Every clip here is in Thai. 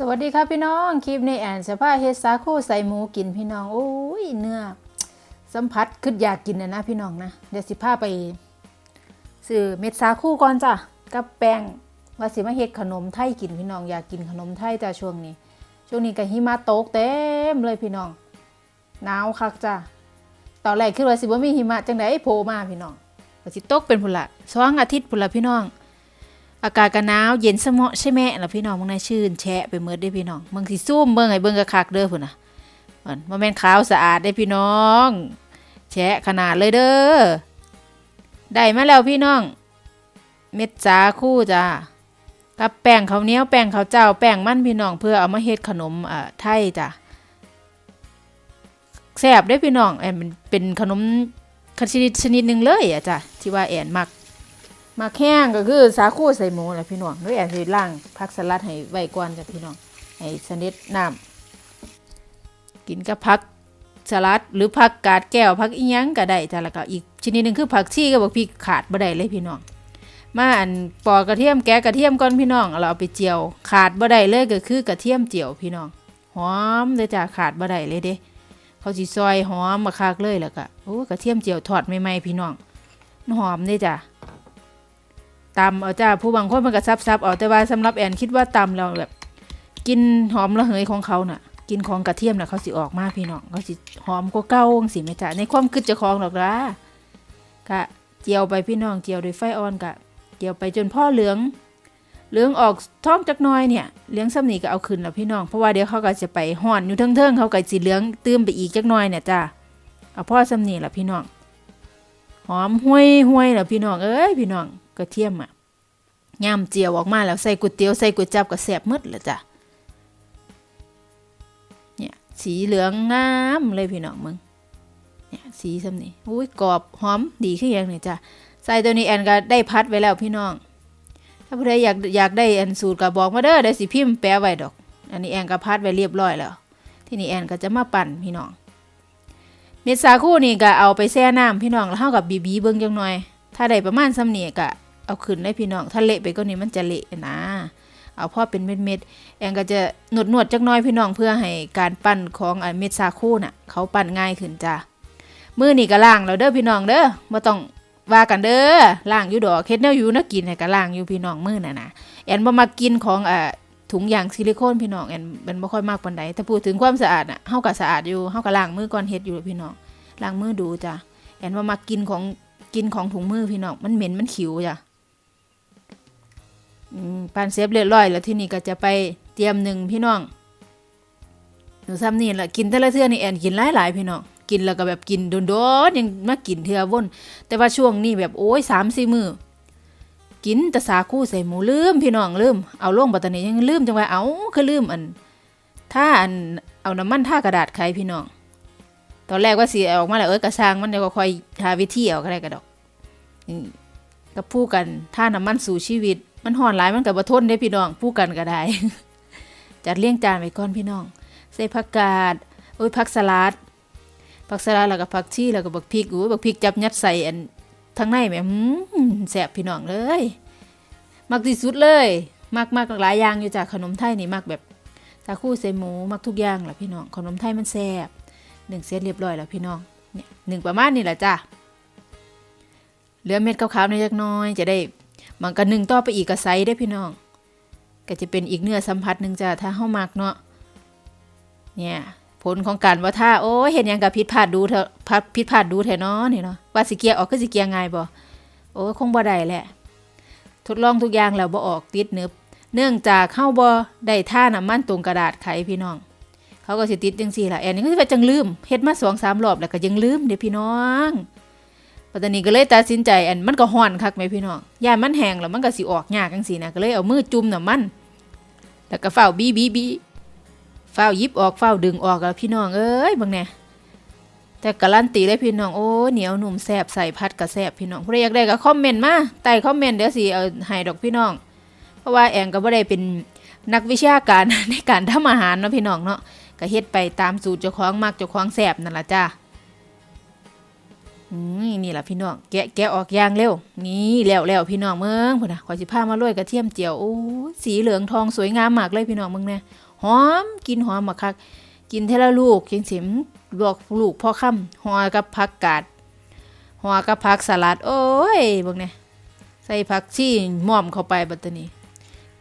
สวัสดีครับพี่น้องคลิปนี้แอนจะพาเฮ็ดสาคูใส่หมูกินพี่น้องโอ้ยเนื้อสัมผัสคืออยากกินนะนะพี่น้องนะเดี๋ยวสิพาไปซื้อเม็ดสาคูก่อนจ้ะกับแป้งว่าสิมาเฮ็ดขนมไทยกินพี่น้องอยากกินขนมไทยจ้ะช่วงนี้ ช่วงนี้ก็หิมะตกเต็มเลยพี่น้องหนาวคักจ้ะตอนแรกคิดว่าสิบ่มีหิมะจังไดโผล่มาพี่น้องว่าสิตกเป็นพุ่นละสองอาทิตย์พุ่นละพี่น้อง อากาศก็หนาวเย็นสะเหมาะใช่ไหมล่ะพี่น้องมึงนาชื่นแชะไปเมื่อได้พี่น้องมึงสิซุ่มเบิ่งให้เบิ่งกระคักเด้อพุ่นน่ะมันแม่นขาวสะอาดได้พี่น้อง แชะขนาดเลยเด้อได้มาแล้วพี่น้อง เม็ดสาคู่จ้ากับแป้งข้าวเหนียวแป้งข้าวเจ้าแป้งมันพี่น้องเพื่อเอามาเฮ็ดขนมอ่าไทยจ้ะแซ่บได้พี่น้องแอนเป็นเป็นขนมชนิดชนิดหนึ่งเลยอะจ้ะที่ว่าแอนมัก มาแข้งก็คือสาคูใส่หมูแหละพี่น้องด้วยแอนสิล่างผักสลัดให้ไว้ก่อนจ้ะพี่น้องให้สนิทน้ำกินกับผักสลัดหรือผักกาดแก้วผักอีหยังก็ได้จ้ะแล้วก็อีกชนิดหนึ่งคือผักชีกับบักพริกขาดบ่ได้เลยพี่น้องมาอันปอกระเทียมแกะกระเทียมก่อนพี่น้องเราเอาไปเจียว ขาดบ่ได้เลยก็คือกระเทียมเจียวพี่น้องหอมเลยจ้ะขาดบ่ได้เลยเด้เขาสิซอยหอมมาคักเลยแล้วก็โอ้กระเทียมเจียวทอดใหม่ๆพี่น้องหอมเลยจ้ะ ตำเอาจ้าผู้บางคนมันก็ซับซับๆเอาแต่ว่าสำหรับแอนคิดว่าตำเราแบบกินหอมระเหยของเขาน่ะ กินของกระเทียมน่ะเขาสิออกมากพี่น้องเขาสิหอมกว่าเก้าจังสิแม่จ้าในความคิดจะคลองหรอกละกะเจียวไปพี่น้องเจียวโดยไฟอ่อนกะเจียวไปจนพ่อเหลืองเหลืองออกท้องจักน้อยเนี่ยเหลืองซ้ำนี่ก็เอาขึ้นแล้วพี่น้องเพราะว่าเดี๋ยวเขาก็จะไปห่อนอยู่เทิงๆเขาก็สิเหลืองตื้มไปอีกจักน้อยเนี่ยจ้าเอาพ่อซ้ำนี่ละพี่น้องหอมห้วยห้วยๆแล้วพี่น้องเอ้ยพี่น้อง กระเทียมอะย่ำเจียวออกมาแล้วใส่ก๋วยเตี๋ยวใส่ก๋วยจับก็แซ่บมืดเลยจ้ะเนี่ยสีเหลืองงามเลยพี่น้องมึงเนี่ยสีซ้ำนี่อุ้ยกรอบหอมดีขึ้นย่างนี่จ้ะใส่ตัวนี้แอนก็ได้พัดไว้แล้วพี่น้อง ถ้าผู้ใดอยากอยากได้แอนสูตรก็บอกมาเด้อได้สิพิมพ์แปะไว้ดอก อันนี้แอนก็พัดไว้เรียบร้อยแล้ว ทีนี้แอนก็จะมาปั่นพี่น้องเม็ดสาคูนี่ก็เอาไปแช่น้ำพี่น้องแล้วเฮากับบีบีเบิ่งจังหน่อย ถ้าได้ประมาณซ้ำนี่ก็ เอาขึ้นได้พี่น้องถ้าเละไปก็นี้มันจะเละนะเอาพ่อเป็นเม็ดๆแองก็จะหนวดหนวดๆจักน้อยพี่น้องเพื่อให้การปั้นของอเม็ดซาคูน่ะ เขาปั้นง่ายขึ้นจ้ามือนี่ก็ล้างแล้วเด้อพี่น้องเด้อบ่ต้องว่ากันเด้อล้างอยู่ดอกเฮ็ดแนวอยู่นะกินให้ก็ล้างอยู่พี่น้องมือน่ะนะแอนบ่มากินของอ่าถุงยางซิลิโคนพี่น้องแอนมันบ่ค่อยมากปานใดถ้าพูดถึงความสะอาดน่ะเฮาก็สะอาดอยู่เฮาก็ล้างมือก่อนเฮ็ดอยู่พี่น้องล้างมือดูจ้ะแอนว่มากินของกินของถุงมือพี่น้องมันเหม็นมันขิวจ้ะ ปานเซฟเรียบร้อยแล้วที่นี่ก็จะไปเตรียมหนึ่งพี่น้องหนูซ้ำนี่แหละกินแต่ละเทื่อนี่แอนกินหลายหลายพี่น้องกินแล้วก็แบบกินโดนๆยังมากินเทื่อวนแต่ว่าช่วงนี้แบบโอ้ยสามสี่มือกินแต่สาคู่ใส่หมูลืมพี่น้องลืมเอาลงปัตตานียังลืมจังว่าเอาคือลืมอันถ้าอันเอาน้ำมันท่ากระดาษไขพี่น้องตอนแรกว่าสีออกมาแล้วเอ้ยกระซังมันเดี๋ยวก็ค่อยหาวิธีเอาก็ได้กระดอกอืมก็พูดกันท่าน้ำมันสู่ชีวิต มันห่อนหลายมันกับบ่ทนได้พี่น้องพูดกันก็ได้ จัดเลี้ยงจานไว้ก่อนพี่น้อง ใส่ผักกาดโอ้ยผักสลัดผักสลัดแล้วก็ผักชีแล้วก็บักพริกโอ้ยบักพริกจับยัดใส่อันทั้งในแหม่หืมแซบพี่น้องเลยมักที่สุดเลยมักมากหลายอย่างอยู่จากขนมไทยนี่มักแบบสาคูใส่หมูมักทุกอย่างแหละพี่น้องขนมไทยมันแซ่บหนึ่งเสร็จเรียบร้อยแล้วพี่น้องเนี่ยหนึ่งประมาณนี้แหละจ้ะเหลือเม็ดขาวๆนิดน้อยจะได้ มันก็หนึ่งต่อไปอีกกระไซได้พี่น้อง ก็จะเป็นอีกเนื้อสัมผัสหนึ่งจ้ะถ้าเข้ามักเนาะเนี่ยผลของการว่าถ้าโอ้เห็นยังกับพิษพลาดดูเถอะพิษพลาดดูเถอะเนาะนี่เนาะว่าสิเกียออกก็สิเกียง่ายบ่โอ้คงบ่ได้แหละ ทดลองทุกอย่างแล้วบ่ออกติดเนึบเนื่องจากเข้าบ่ได้ท่าน้ำมันตรงกระดาษไขพี่น้อง เขาก็สิติดจังซี่ล่ะแอนนี่ก็สิว่าจังลืมเฮ็ดมาสองสามรอบแล้วก็ยังลืมเด้พี่น้อง ปัตตานีก็เลยตัดสินใจอันมันก็ฮ้อนคักไหมพี่น้องยามันแห้งแล้วมันก็สิออกยากจังซี่นะก็เลยเอามือจุ่มน้ำมัน แล้วก็เฝ้าบีบีบีเฝ้ายิบออกเฝ้าดึงออกแล้วพี่น้องเอ้ยบิ่งแน่แต่การันตีเลยพี่น้องโอ้เหนียวหนุ่มแซ่บใส่พัดกระแซ่บพี่น้องผู้ใดอยากได้ก็คอมเมนต์มาใต้คอมเมนต์เดี๋ยวสิเอาให้ดอกพี่น้อง เพราะว่าแองก็บ่ได้เป็นนักวิชาการในการทำอาหารเนาะพี่น้องเนาะก็เฮ็ดไปตามสูตรเจ้าของมักเจ้าของแซ่บนั่นล่ะจ้า อืมนี่แหละพี่น้องแกะแกะออกอย่างเร็ว นี่แล้วแล้วพี่น้องเมืองพุ่นนะขอสิพามาโรยกระเทียมเจียวโอ้สีเหลืองทองสวยงามมากเลยพี่น้องเมืองเนี่ยหอมกินหอมมากคักกินเทละลูกจังสิมลวกลูกพ่อค่ำห่อกับผักกาดห่อกับผักสลัด โอ้ยเบิ่งเนี่ยใส่ผักชีม่อมเข้าไปบัดตรนี้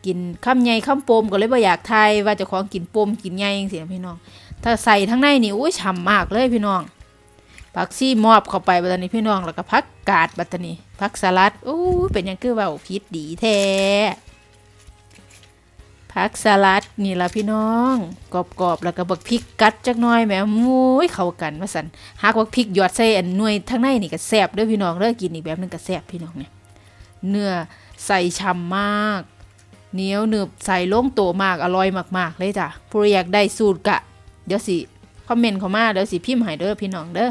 กินคำใหญ่คำโปมก็เลยบ่อยากทายว่าจะของกินปมกินใหญ่จังซี่พี่น้อง ถ้าใส่ทั้งในนี่อุ้ยฉ่ำมากเลยพี่น้อง ผักชีมอบเข้าไปบัดนี้พี่น้องแล้วก็ผักกาดบัดนี้ผักสลัดโอ้เป็นยังคือเว้าผิดดีแท้ผักสลัดนี่ละพี่น้องกรอบๆแล้วก็บักพริกกัดจักหน่อยแหมมุ้ยเข้ากันว่าซั่นหากบักพริกหยอดใส่อันหน่วยทั้งในนี่ก็แซ่บด้อพี่น้องเด้อกินอีกแบบนึงก็แซ่บพี่น้องเนี่ยเนื้อใส่ฉ่ำมากเหนียวหนึบใส่ลงโตมากอร่อยมากๆเลยจ้ะผู้อยากได้สูตรกะ เดี๋ยวสิคอมเมนต์เข้ามาเดี๋ยวสิพิมพ์ให้เด้อพี่น้องเด้อ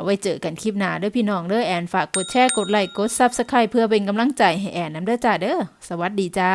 เอาไว้เจอกันคลิปหน้าเด้อพี่น้องเด้อแอนฝากกดแชร์กดไลค์กดซับสไครต์เพื่อเป็นกำลังใจให้แอนน้ำเด้อจ้าเด้อสวัสดีจ้า